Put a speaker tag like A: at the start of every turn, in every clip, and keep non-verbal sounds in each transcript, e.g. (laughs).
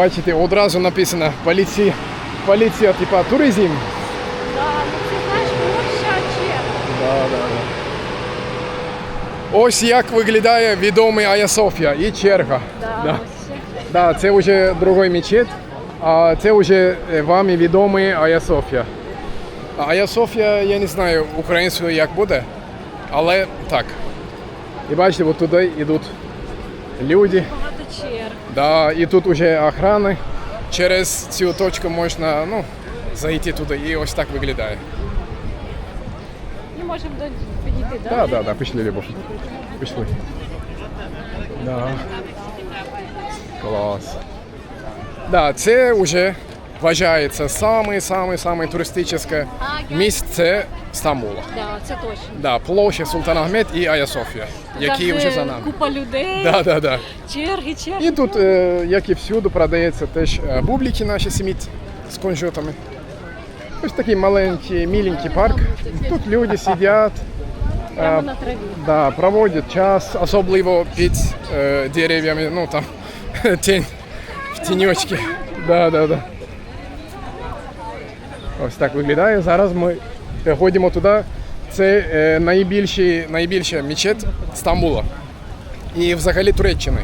A: бачите, одразу написано поліція, поліція, типа туризм.
B: Да, ну це знаєш.
A: Да, да, да. Ось як виглядає відомий Ая Софія і черга.
B: Да,
A: Да. Да, це вже другий мечеть, а це вже е, вами відомий Ая Софія. Ая Софія, я не знаю українською як буде, але так. І бачите, от туди йдуть люди. Да, і тут вже охрани. Через цю точку можна ну, зайти туди і ось так виглядає.
B: Ми можемо до підійти, да?
A: Да, да, да, пішли, Любов. Пішли. Да. Клас. Да, це вже вважається саме саме саме туристичне місце Стамбула.
B: Да, це точно.
A: Да, площа Султан Ахмед і Ая Софія, які вже за нами.
B: Купа людей,
A: Да, да, да.
B: черги, черги.
A: І тут, е, як і всюди, продається теж е, бублики наші сіміт з конжотами. Ось такий маленький, міленький парк. Тут люди сидять,
B: Прямо
A: е,
B: на траві.
A: да, проводять час, особливо під дерев'ями, ну там (laughs) тінь, в тіньочки. Да, да, да. Ось так виглядає. Зараз ми ходимо туди. Це е, найбільший, найбільша мечеть Стамбула. І взагалі Туреччини.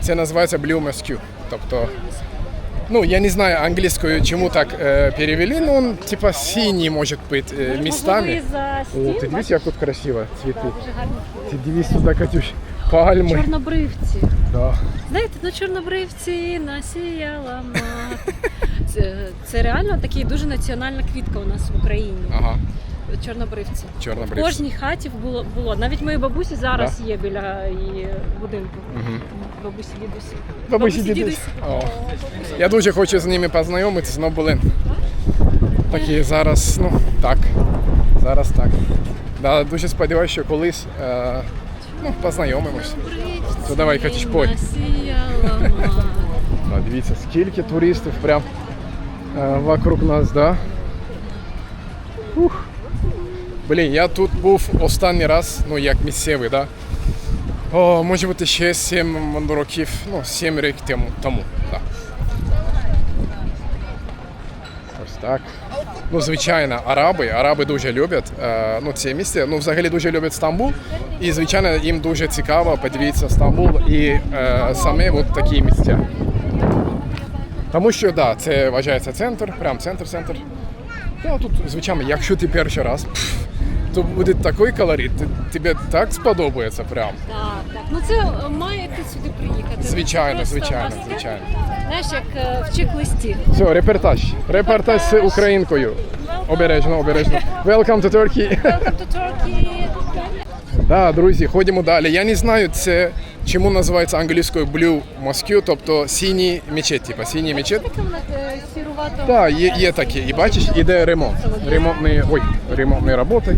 A: Це називається Blue Mosque. Тобто, ну я не знаю англійською, чому так е, перевели, ну он типа синій може бути е, містами. О, ти дивись, як тут красиво, цвіти. Ти дивись сюди, Катюш. Пальми.
B: Чорнобривці.
A: Да.
B: Знаєте, ну чорнобривці насіяла мати. (laughs) Це, це реально такий дуже національна квітка у нас в Україні.
A: Ага,
B: Чорнобривці. В кожній хаті було було. Навіть моїй бабусі зараз є біля її будинку.
A: Мгм.
B: Бабусі дідусі.
A: Бабусі, дідусь. О. Я дуже хочу з ними познайомитися, але, блин. Такі зараз, ну, так. Зараз так. Да, дуже сподіваюся, що колись е, ну, познайомимось. То давай, Катюш, пой. Да, дивіться, скільки туристів прям е, вокруг нас, да? Ух. Блін, я тут був останній раз, ну як місцевий, да? О, може бути ще 7 років, ну 7 років тому. тому да. Ось так. Ну, звичайно, араби, араби дуже люблять е, ну, це місце. Ну, взагалі дуже люблять Стамбул. І, звичайно, їм дуже цікаво подивитися Стамбул і е, саме от такі місця. Тому що да, це вважається центр, прям центр-центр. Ну, тут, звичайно, якщо ти перший раз, пф, то буде такий колорит, ти- тобі так сподобається прям.
B: Так, так. Ну це е, маєте сюди приїхати.
A: Звичайно,
B: просто
A: звичайно, звичайно.
B: Знаєш, як е, в чек-листі.
A: Все, репортаж. Репортаж з українкою. Обережно, обережно. Welcome to Turkey.
B: Welcome to Turkey.
A: Да, друзі, ходимо далі. Я не знаю, це чому називається англійською Blue Mosque, тобто синій мечеть, типа синій мечеть.
B: Е, сірувато.
A: Є, є такі. І бачиш, іде ремонт. Ремонтні, ой, ремонтні роботи.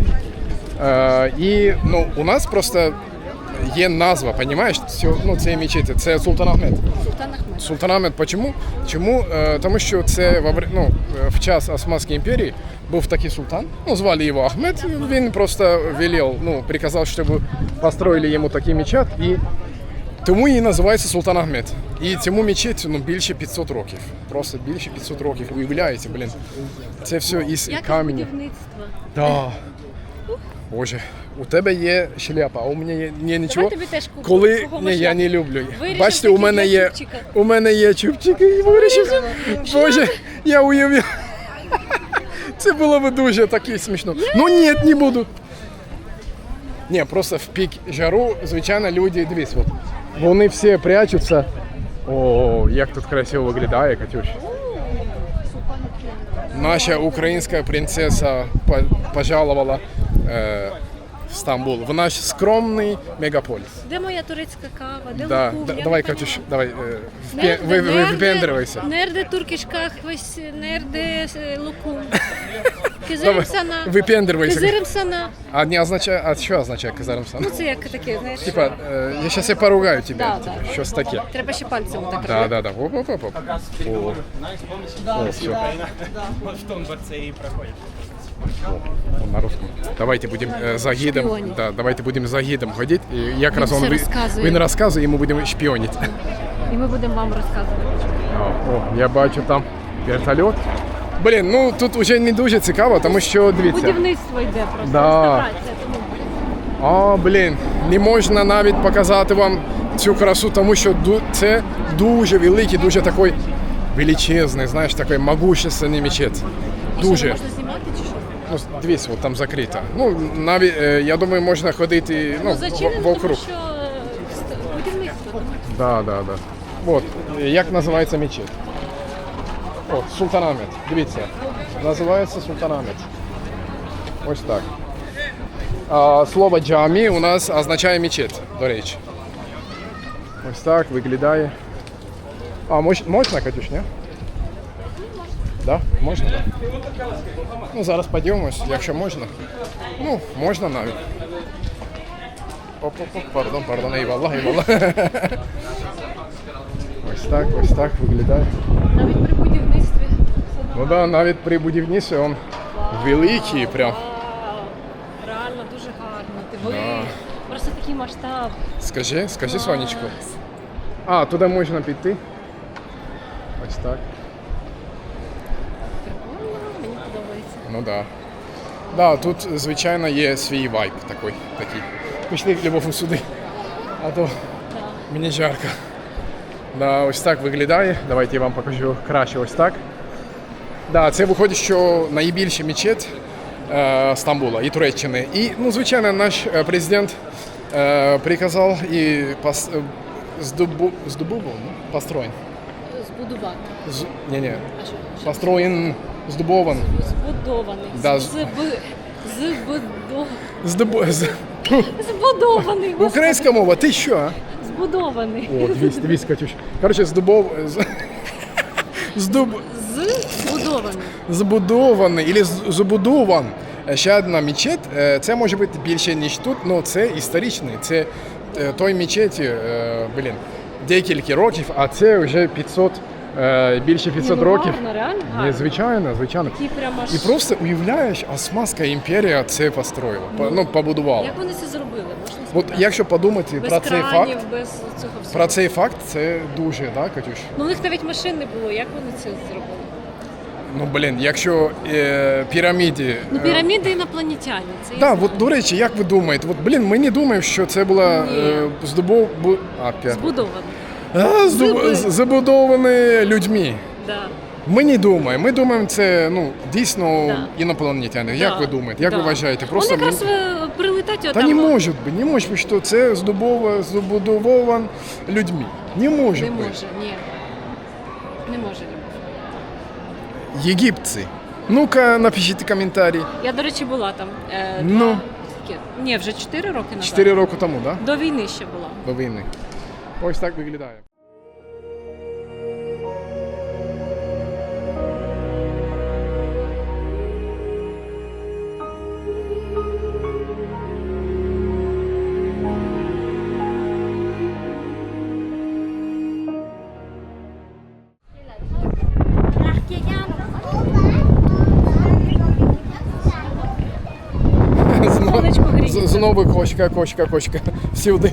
A: Е, і ну, у нас просто є назва, розумієш? Ну, цієї мечеті. Це Султан Ахмед.
B: Султан Ахмед.
A: Султан Ахмед, чому? Чому? Е, тому що це ну, в час Османської імперії був такий султан, ну, звали його Ахмед, він просто велел, ну, приказав, щоб построїли йому такий мечет, і тому і називається Султан Ахмед. І цьому мечеті ну, більше 500 років. Просто більше 500 років. Уявляєте, блін. Це все із каменю. Да. Боже, у тебе є шляпа, а у мене є ні, нічого.
B: тобі теж куплю.
A: Коли
B: Кого
A: ні, я
B: шляпу?
A: не люблю.
B: Вирішив
A: Бачите, у
B: таки
A: мене
B: для
A: є
B: чубчика.
A: у мене є чубчики і вирішив. Боже, я уявив. Це було би дуже таке смішно. Ну ні, не буду. Ні, просто в пік жару, звичайно, люди, дивись, от, вони всі прячуться. О, як тут красиво виглядає, Катюш. Наша українська принцеса по- пожалувала е, Стамбул, в наш скромний мегаполіс.
B: Де моя турецька кава? Де
A: Да,
B: лукум?
A: да,
B: Я
A: давай,
B: не
A: Катюш,
B: понимаю.
A: давай, е, впе- ви, ви випендривайся.
B: Нерде туркиш kahvesi, nerede e, lokum. (laughs)
A: Давай,
B: Кизерим сана.
A: випендривайся.
B: Кизерим сана.
A: А не означає, а що означає казармсан?
B: Ну це як таке, знаєш.
A: Типа, е, я зараз я поругаю тебе,
B: Да,
A: типа,
B: да.
A: щось таке.
B: Треба ще пальцем так
A: Да,
B: робити.
A: да, да. Оп, оп, оп, оп. О, О, все.
C: В тому дворце і проходять.
A: Он на русском. Давайте будем э, за гидом.
B: Шпионить.
A: Да, давайте будем за гидом ходить. І якраз
B: Він
A: он
B: все розказує.
A: він розказує, і ми будемо шпіонити.
B: І ми будемо вам розказувати.
A: О, я бачу там вертольот. Блін, ну тут вже не дуже цікаво, тому що дивіться.
B: Будівництво йде просто,
A: Да.
B: реставрація. Тому
A: О, блін, не можна навіть показати вам цю красу, тому що ду- це дуже великий, дуже такий величезний, знаєш, такий могущественний мечеть. Дуже.
B: можна чи що?
A: Ну, дивіться, от там закрита. Ну, навіть, е, я думаю, можна ходити ну,
B: Ну,
A: в-
B: зачинено, тому
A: вокруг.
B: що е, ст- будівництво. тому
A: Да, да, да. От, як називається мечеть? О, Султанамет. Дивіться. Називається Султанамет. Ось так. А, слово джамі у нас означає мечеть, до речі. Ось так виглядає. А, мож, можна, Катюш, ні? Да? Можна. Да? Ну, зараз подивимось, якщо можна. Ну, можна навіть. Оп-оп-оп, пардон, пардон, Ейвалла, Ейвалла. (laughs) Ось так, ось так виглядає.
B: Навіть при будівництві.
A: Ну да, навіть при будівництві він великий прям.
B: Реально дуже гарно.
A: Да.
B: просто такий масштаб.
A: Скажи, скажи, Сонечко. А, туди можна піти. Ось так.
B: Прикольно, мені подобається.
A: Ну да. Да, тут, звичайно, є свій вайб такий. такий. Пішли Любов сюди. А то мені жарко. Да, ось так виглядає. Давайте я вам покажу краще ось так. Да, це виходить, що найбільший мечеть е, Стамбула і Туреччини. І, ну, звичайно, наш е, президент е, приказав і пос, е, здобу, здобув, ну, построєн.
B: Збудувати.
A: З, ні, ні, построєн, здобован.
B: Збудований.
A: Да,
B: З-
A: з-
B: Зби...
A: З...
B: Збудований.
A: Українська мова, ти що?
B: Збудований.
A: О, дивись, дивись, Катюш. Коротше, здобов... з- Здоб...
B: Збудований.
A: Збудований або забудован. Ще одна мечеть, е, це може бути більше, ніж тут, але це історичний. Це е, той мечеті, е, блін, декілька років, а це вже 500, е, більше 500
B: Ні, ну
A: років.
B: Гарно, реально
A: Ні,
B: гарно.
A: звичайно, звичайно.
B: Такі прямо аж...
A: І просто уявляєш, Османська імперія це построїла, по- ну, побудувала.
B: Як вони це зробили? Можна
A: От
B: спитати?
A: якщо подумати
B: без
A: про цей
B: кранів,
A: факт,
B: без цього всього.
A: про цей факт, це дуже, да, Катюш?
B: Ну, у них навіть машин не було. Як вони це зробили?
A: Ну блін, якщо е, піраміді.
B: Ну,
A: е,
B: піраміди інопланетяні. Це я
A: Да,
B: знаю.
A: от, до речі, як ви думаєте? От, блін, ми не думаємо, що це була
B: Ні.
A: е, здобув... бу- А.
B: Збудовані.
A: А, здобу... Забудовані людьми.
B: Да.
A: Ми не думаємо. Ми думаємо, це ну, дійсно
B: Да.
A: інопланетяни. Як
B: Да,
A: ви думаєте? Як
B: да.
A: ви вважаєте? Просто
B: Вони якраз е, прилетять
A: Та
B: отам.
A: не може бути, не може бути, що це здобув... забудован людьми. Не може
B: Не
A: бути.
B: може, ні. Не може. Любов.
A: Єгипці. Ну-ка, напишіть коментарі.
B: Я, до речі, була там. Е,
A: Ну.
B: два- Ні, вже 4 роки назад.
A: Чотири роки тому, так? Да?
B: До війни ще була.
A: До війни. Ось так виглядає. Знову кочка, кочка, кочка. Сюди.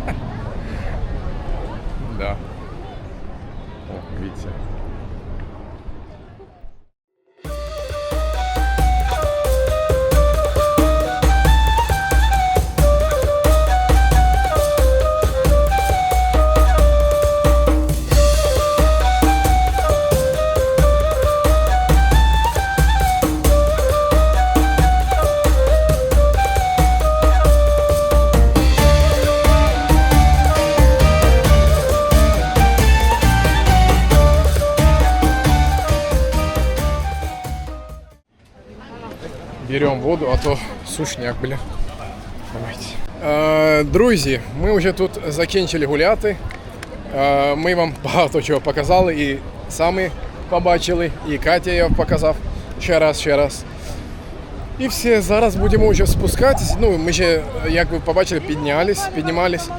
A: Берем воду, а то сушняк, бля. Давайте. Е, друзі, ми вже тут закінчили гуляти. Е, ми вам (laughs) багато чого показали і самі побачили, і Катя я показав ще раз, ще раз. І все, зараз будемо вже спускатись. Ну, ми ще, як ви побачили, піднялись, піднімались.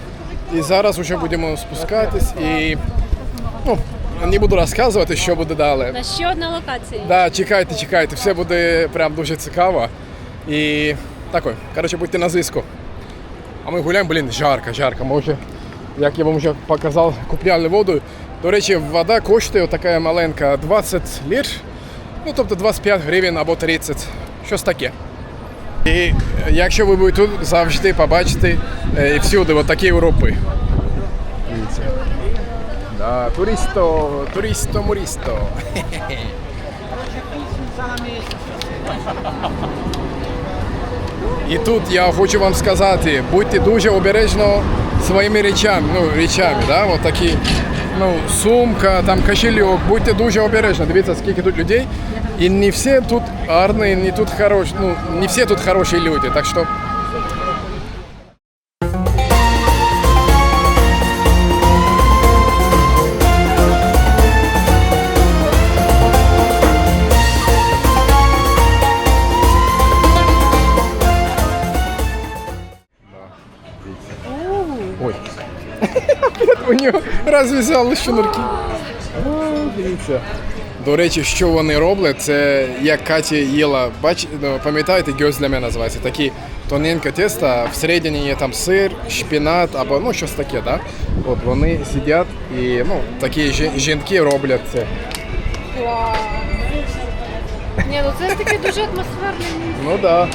A: І зараз вже будемо спускатись і ну, не буду розказувати, що буде далі.
B: На ще одна локація.
A: Да, чекайте, чекайте, все буде прям дуже цікаво. І такой, коротше, будьте на зв'язку. А ми гуляємо, блін, жарко, жарко. Ми вже, як я вам вже показав, купляли воду. До речі, вода коштує така маленька 20 лір, ну тобто 25 гривень або 30, щось таке. І якщо ви будете тут, завжди побачите е, і всюди от такі Європи. Дивіться. Да, туристо, туристо, муристо. (laughs) І тут я хочу вам сказати, будьте дуже обережно своїми речами, ну, речами, да? От такі, ну, сумка, там кошельок, будьте дуже обережні. Дивіться, скільки тут людей. І не всі тут гарні, не тут хороші, ну, не всі тут хороші люди. Так що У нього розв'язали шнурки. Дивіться. До речі, що вони роблять, це як Катя їла, бач, ну, пам'ятаєте, гьоз для мене називається. Такі тоненьке тесто, всередині є там сир, шпінат або ну щось таке, да? От вони сидять і ну, такі жінки роблять це.
B: Вау. Ні, ну це таке дуже атмосферне місце.
A: Ну да.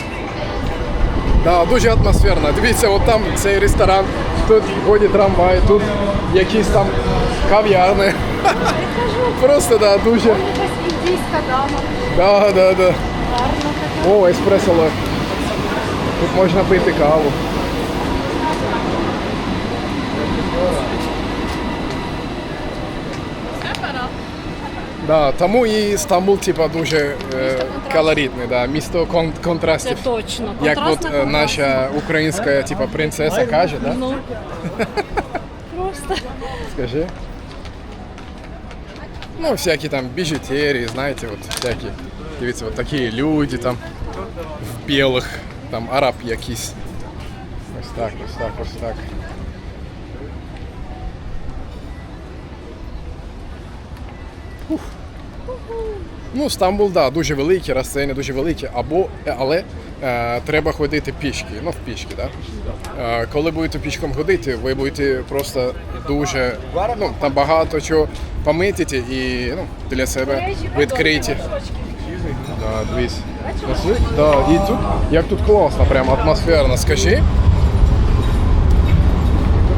A: Да, дуже атмосферно. Дивіться, от там цей ресторан, тут ходить трамвай, тут якісь там кав'ярни. (laughs) Просто да, дуже.
B: Індійська дама.
A: Да, да, да.
B: Гарно.
A: О, еспресо. Тут можна пити каву. Да, тому і Стамбул, типа, дуже е, колоритний, да, місто кон-
B: Це
A: контрастів.
B: точно.
A: Як от
B: Контрастна
A: е, наша українська типа, принцеса каже, да?
B: Ну, просто.
A: Скажи. Ну, всякі там біжутерії, знаєте, от всякі. Дивіться, от такі люди там в білих, там араб якийсь. Ось так, ось так, ось так. Ну, Стамбул, да, дуже великий, розстояння дуже велике, або, е, але е, треба ходити пішки, ну, в пішки, да? Е, коли будете пішком ходити, ви будете просто дуже, ну, там багато чого помітити і ну, для себе відкриті. Да, дивись. Да, і тут, як тут класно, прям атмосферно, скажи.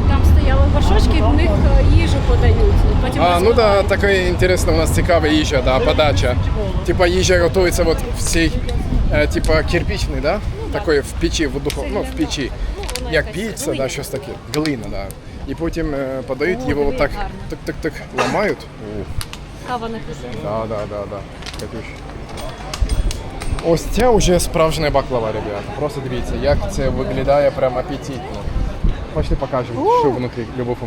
B: Там стояли горшочки, в них е, їжу подають. Потім
A: А, ну да, така інтересна у нас цікава їжа, да, подача. Типа їжа готується от в цій, е, типа кирпичний, да? Такої в печі, в духов, ну, в печі. Як піца, да, щось таке. Глина, да. І потім е, подають його
B: диви,
A: так,
B: гарно.
A: так, так, так, ламають. О,
B: Кава написана.
A: да, да, да, да. Катюш. Ось це вже справжня баклава, ребята. Просто дивіться, як це виглядає прям апетитно. Пошли покажемо, що внутрі, Любов.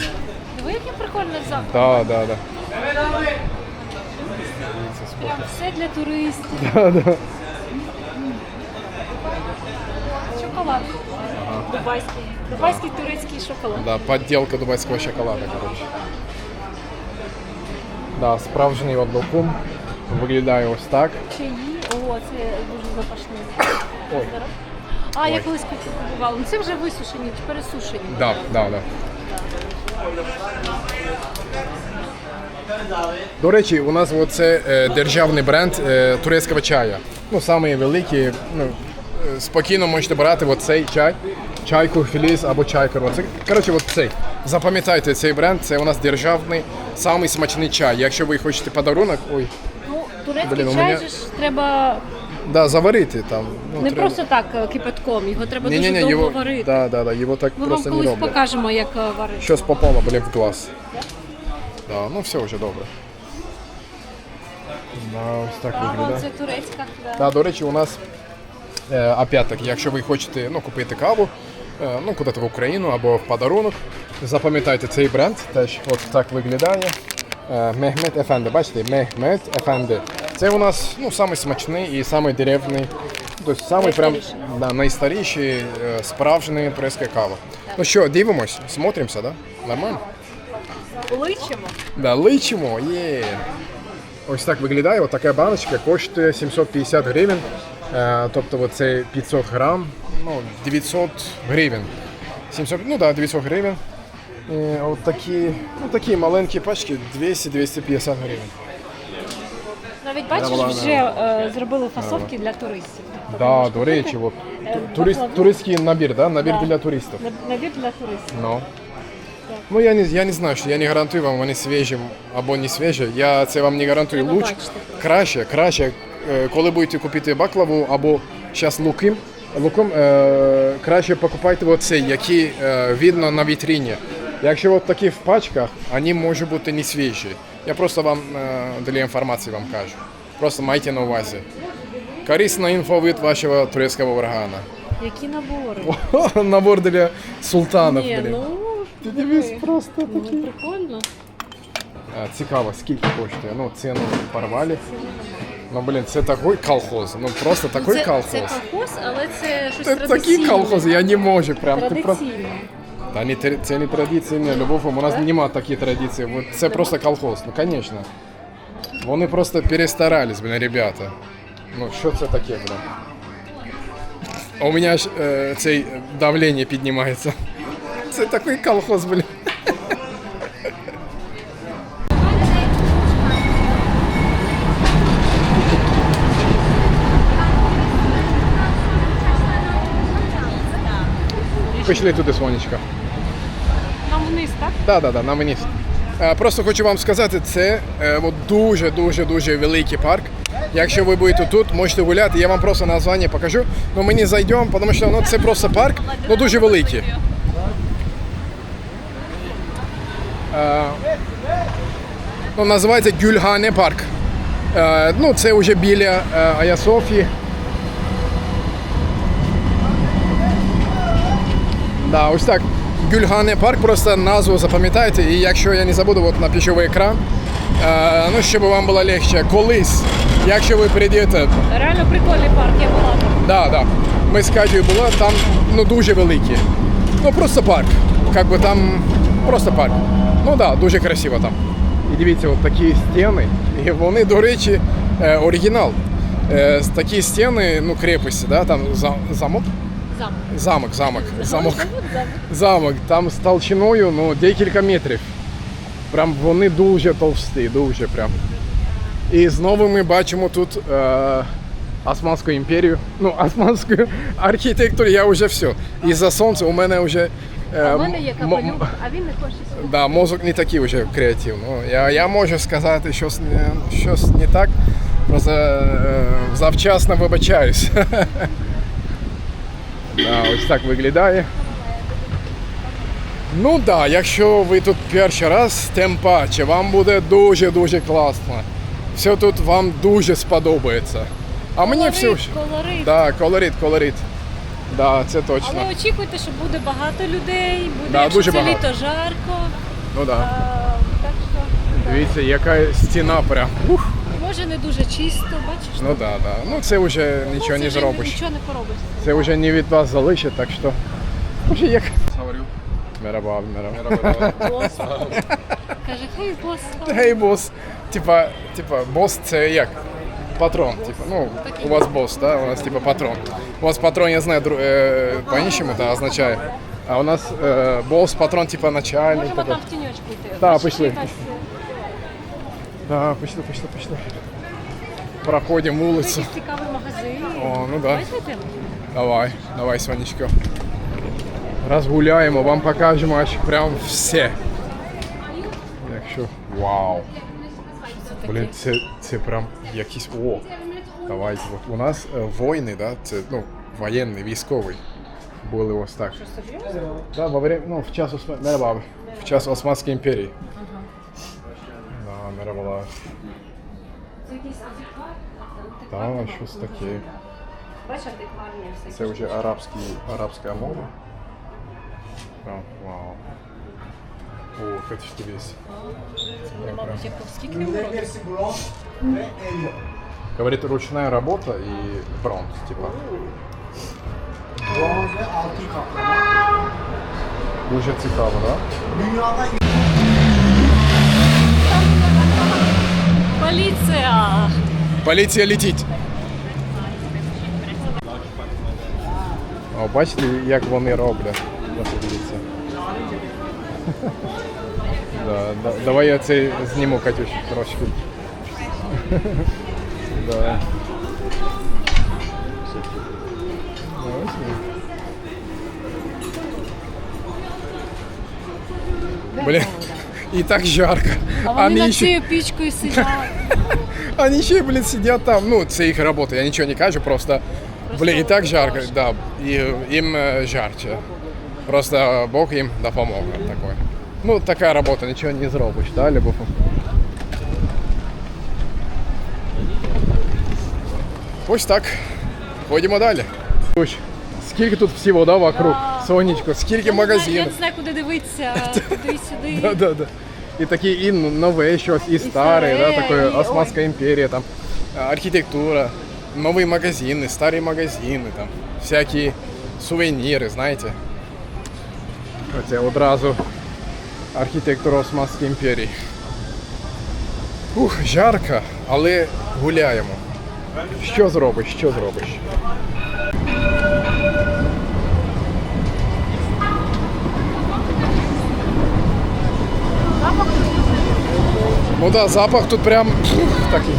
B: Диви, який прикольний запах.
A: Да, да, да.
B: Прям все для туристів. (laughs)
A: Да, да.
B: Шоколад. Дубайський. Дубайський турецький шоколад.
A: Да, подделка дубайського шоколада, коротше. Да, справжній от лукум виглядає ось так.
B: Чаї. О, це дуже запашний.
A: Ой.
B: А, я колись купувала. Ну це вже висушені пересушені.
A: Да, да, да. До речі, у нас це е, державний бренд е, турецького чаю. Ну, самий великий. Ну, е, спокійно можете брати от цей чай, чайку філіс або чайкару. Це, коротше, от цей. Запам'ятайте цей бренд, це у нас державний, самий смачний чай. Якщо ви хочете подарунок, ой,
B: Ну, турецький
A: Блін, у
B: чай
A: мене-
B: же ж треба
A: да, заварити там. Ну,
B: не
A: треба.
B: просто так е, кипятком, його треба дуже
A: ні, ні,
B: довго
A: його,
B: варити.
A: да, да, да, його так
B: Ми вам
A: просто не
B: колись
A: роблять.
B: покажемо, як е, варити.
A: Щось попало, блін, в глаз. Да, ну все вже добре. Да, ось так
B: Ага,
A: виглядає.
B: це турецька. Да.
A: Да, до речі, у нас е, опять таки, якщо ви хочете ну, купити каву, е, ну, куди-то в Україну або в подарунок, запам'ятайте цей бренд, теж от так виглядає. Е, Мехмед Ефенди, бачите, Мехмед Ефенди. Це у нас ну, самий смачний і самий деревний, тобто самий прям да, найстаріший е, справжній турецька кава. Ну що, дивимось, смотримося, да? Нормально?
B: Личимо.
A: Да, личимо, є. Ось так виглядає, от така баночка коштує 750 гривень. Е, тобто це 500 грам, ну, 900 гривень. 700, ну да, 900 гривень. І от такі, ну, такі маленькі пачки 200-250 гривень.
B: Навіть бачиш, вже е, зробили фасовки для туристів. Тобто
A: Да,
B: можна
A: до речі, от,
B: е,
A: турист, туристський набір, да? набір
B: Да.
A: для туристів.
B: На- Набір для туристів.
A: Ну. Ну я не, я не знаю, що я не гарантую вам, вони свіжі або не свіжі. Я це вам не гарантую.
B: Треба
A: Луч
B: бачити.
A: краще, краще, е, коли будете купити баклаву або зараз луким, луком, е, краще покупайте оцей, який е, видно на вітрині. Якщо от такі в пачках, вони можуть бути не свіжі. Я просто вам е, для інформації вам кажу. Просто майте на увазі. Корисна інфо від вашого турецького органа.
B: Які набори? (laughs)
A: Набор для султанів.
B: Ні,
A: блін.
B: ну
A: Ти дивись
B: диви.
A: просто
B: ну,
A: такі.
B: прикольно.
A: А, Цікаво, скільки коштує. Ну, ціну порвали. Ну, блін, це такий колхоз. Ну просто такий
B: це,
A: колхоз.
B: це колхоз, але це щось
A: Це
B: традиційне.
A: такий колхоз, я не можу. Прям ти.
B: Традиційне.
A: Та не, це не традиційне, любов, у нас немає такої традиції. Це просто колхоз, ну, звісно. Вони просто перестарались, блін, ребята. Ну, що це таке, блін? У мене аж е, цей давлення піднімається. (laughs) Це такий колхоз, блін. (laughs) Пішли туди, сонечко.
B: Вниз, так?
A: Да, да, да, на мені. Просто хочу вам сказати, це е, дуже дуже дуже великий парк. Якщо ви будете тут, можете гуляти. Я вам просто названня покажу. Ну ми не зайдемо, тому що ну, це просто парк, ну дуже великий. Е, ну, називається Гюльгане парк. Е, ну, це вже біля е, Ая Софії. Да, ось так. Гюльгане парк, просто назву запам'ятайте, і якщо я не забуду, от напишу в екран. Е, ну, щоб вам було легше. Колись, якщо ви прийдете,
B: Реально прикольний парк, я була
A: да, да. Ми з Катєю були, там ну, дуже великі. Ну просто парк. Как би там просто парк. Ну да, дуже красиво там. І дивіться, от такі стіни. І вони, до речі, е, оригінал. Е, такі стіни, ну, крепості, да, там за- замок.
B: Замок.
A: Замок, замок, замок.
B: Замок,
A: там з толщиною ну, декілька метрів. Прям вони дуже товсті, дуже прям. І знову ми бачимо тут е, Османську імперію. Ну, Османську (laughs) архітектуру я вже все. І за сонце у мене вже. е,
B: У мене є капелюк, а він не хоче сюди.
A: Да, мозок не такий вже креативний. Ну, я, я можу сказати, щось не, щось не так. Просто е, завчасно вибачаюсь. (laughs) да, ось так виглядає. Ну так, да, якщо ви тут перший раз, тим паче, вам буде дуже-дуже класно. Все тут вам дуже сподобається. А мені все.
B: Колорит, колорит.
A: Да, колорит, колорит. Да, це точно.
B: Але очікуйте, що буде багато людей, буде
A: Да,
B: якщо
A: дуже
B: це
A: багато.
B: літо жарко.
A: Ну да.
B: А, так що
A: Дивіться, яка стіна прям. Ух.
B: Може не дуже чисто, бачиш?
A: Ну да, да. Ну це вже
B: Ну,
A: нічого
B: це
A: не
B: вже
A: зробиш.
B: Нічого не поробиш.
A: Це вже не від вас залишить, так що. Вже як. Говорю. Мераба, мераба.
B: Бос. Каже, хей, бос.
A: Гей, бос. Типа, типа, бос це як? Патрон. Типа, ну, у вас бос, да? У нас типа патрон. У вас патрон, я знаю, дру- е, по-іншому це означає. А у нас е, бос, патрон, типа начальник.
B: Можемо
A: типа.
B: там в тіньочку йти. Бачиш,
A: пішли. Да, пішли, пішли, пішли. Проходимо
B: е,
A: вулицю.
B: Якийсь цікавий магазин.
A: О, ну да.
B: Давай.
A: Давай, Сонечко. Розгуляємо, вам покажемо аж прям все. Якщо. Вау! Блін, це, це прям якийсь. О! Давайте. От у нас е, воїни, да? Це ну, воєнний, військовий. Були ось так. Да, во время, ну, в час Осма... Мерхаба. В час Османської імперії. Да, мерхаба.
B: Це якийсь антиквар?
A: Да, щось таке.
B: Бачиш, антикварні всякі.
A: Це вже арабський, арабська мова. А, вау. О, це ж дивись.
B: Це вони, мабуть, як скільки йому років?
A: Говорит, ручная работа и бронз, типа.
D: Bronz ve altın kaplama.
A: Дуже цікаво, да?
B: Поліція!
A: Поліція летить. О, бачите, як вони роблять. (laughs) Ось дивіться. Да, да, давай я це зніму, Катюш, трошки. (laughs) да. Ось він. Блін, і так жарко.
B: А вони
A: Вони
B: над
A: ще-
B: цією пічкою сидять.
A: Они ще, (laughs) блин, сидят там. Ну, це їх робота, я нічого не кажу, просто, блин, і так жарко, да, і їм е, жарче. Просто Бог їм допомог. Такой. Ну, така робота, нічого не зробиш, да, Любов? Ось так. Ходимо далі. Ось, Скільки тут всього, да, вокруг? Сонечко, скільки
B: Я
A: магазинів.
B: не знаю, куди дивитися. Туди-сюди. (laughs)
A: Да, да, да. І такі і нове щось, і старе, да, такое Османська імперія, там, архітектура, нові магазини, старі магазини, там, всякі сувеніри, знаєте. Оце одразу архітектура Османської імперії. Ух, жарко, але гуляємо. Що зробиш, що зробиш? Ну да, запах тут прям такий.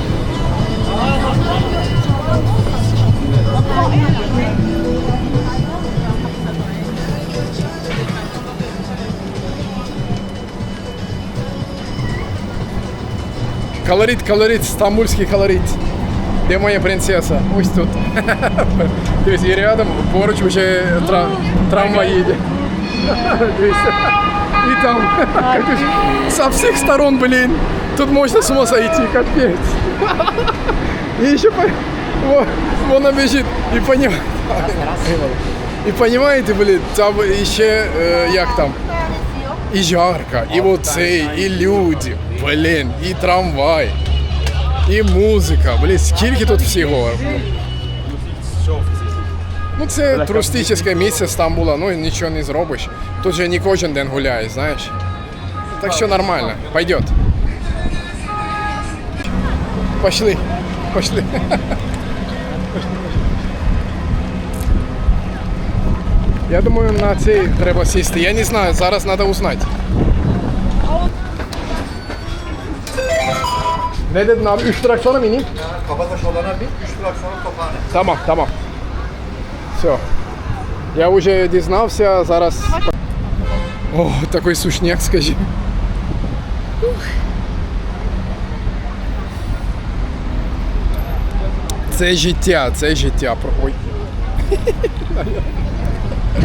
A: Колорит, колорит, стамбульський колорит. Де моя принцеса? Ось тут. (laughs) Дивись, і рядом поруч вже тра... трамвай їде. (laughs) Дивись. Там со всех сторон, блин. Тут можно с ума сойти, капец. И еще вон она бежит и понимает. И понимаете, блин, там ще, е, як там, і жарко, і оцей, і люди, блін, і трамвай, і музика, блін, скільки тут всього. Ну, це туристичне місце Стамбула, ну нічого не зробиш. Тут же не кожен день гуляє, знаєш. Так що нормально, пойдет. Пошли, пошли. Я думаю, на цей треба сісти. Я не знаю, зараз треба узнати. Ne dedin abi? 3 traksiyona mı ineyim?
D: Kabataş olana bir, üç traksiyonu tophane.
A: Tamam, tamam. Все. Я вже дізнався, зараз. О, такий сушняк, скажи. Це життя, це життя. Ой.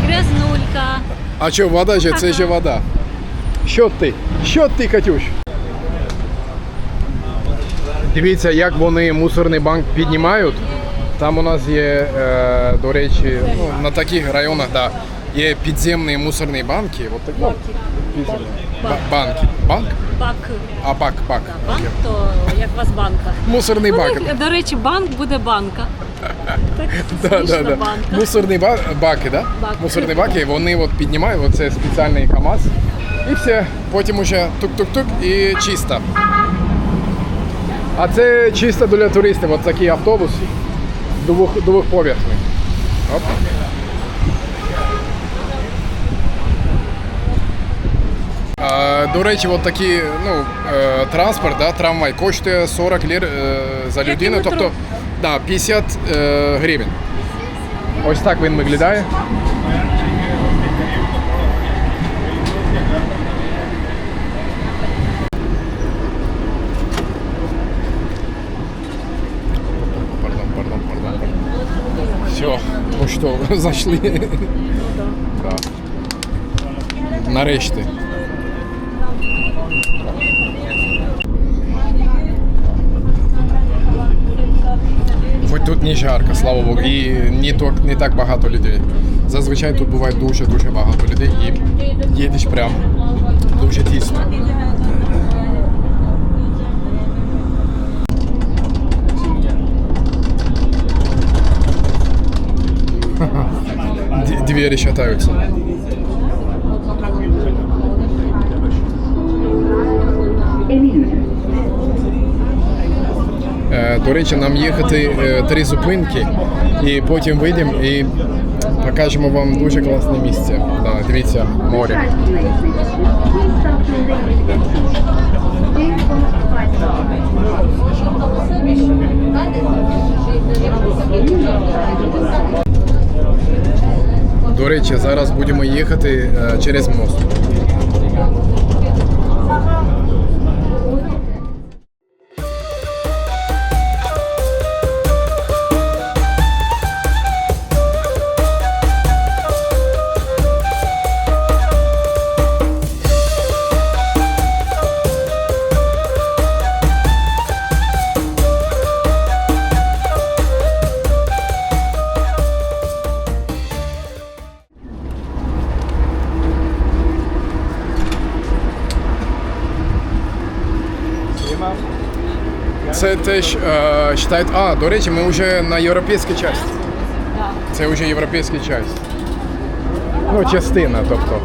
B: Грязнулька.
A: А що, вода же, це же вода. Що ти? Що ти, Катюш? Дивіться, як вони мусорний банк піднімають. Там у нас є, е, до речі, ну, на таких районах да, є підземні мусорні банки. От так, ну, підземні. Ба- банки. Банк?
B: Бак.
A: А бак, бак.
B: Банк, то як у вас банка.
A: Мусорний бак.
B: Ну, До речі, банк буде банка. Так (laughs)
A: Да, да, да.
B: банка.
A: Мусорні ба- баки, да?
B: Бак.
A: Мусорні баки, вони от піднімають, оце спеціальний КАМАЗ. І все. Потім уже тук-тук-тук і чисто. А це чисто для туристів, от такий автобус двох, двохповерхний. Оп. До речі, от такий ну, е, транспорт, да, трамвай коштує 40 лір е, за людину, тобто да, 50 е, гривень. Ось так він виглядає. Пардон, пардон, пардон. Що, (laughs) зайшли. Нарешті. Хоч тут не жарко, слава Богу, і не, так, не так багато людей. Зазвичай тут буває дуже-дуже багато людей і їдеш прям дуже тісно. Двери шатаются. Е, До речі, нам їхати е, три зупинки, і потім вийдемо і покажемо вам дуже класне місце. Да, дивіться, море. До речі, зараз будемо їхати е, через мост. Це э, е, а, до речі, ми вже на європейській часті. Це вже європейська часть. Ну, частина, тобто.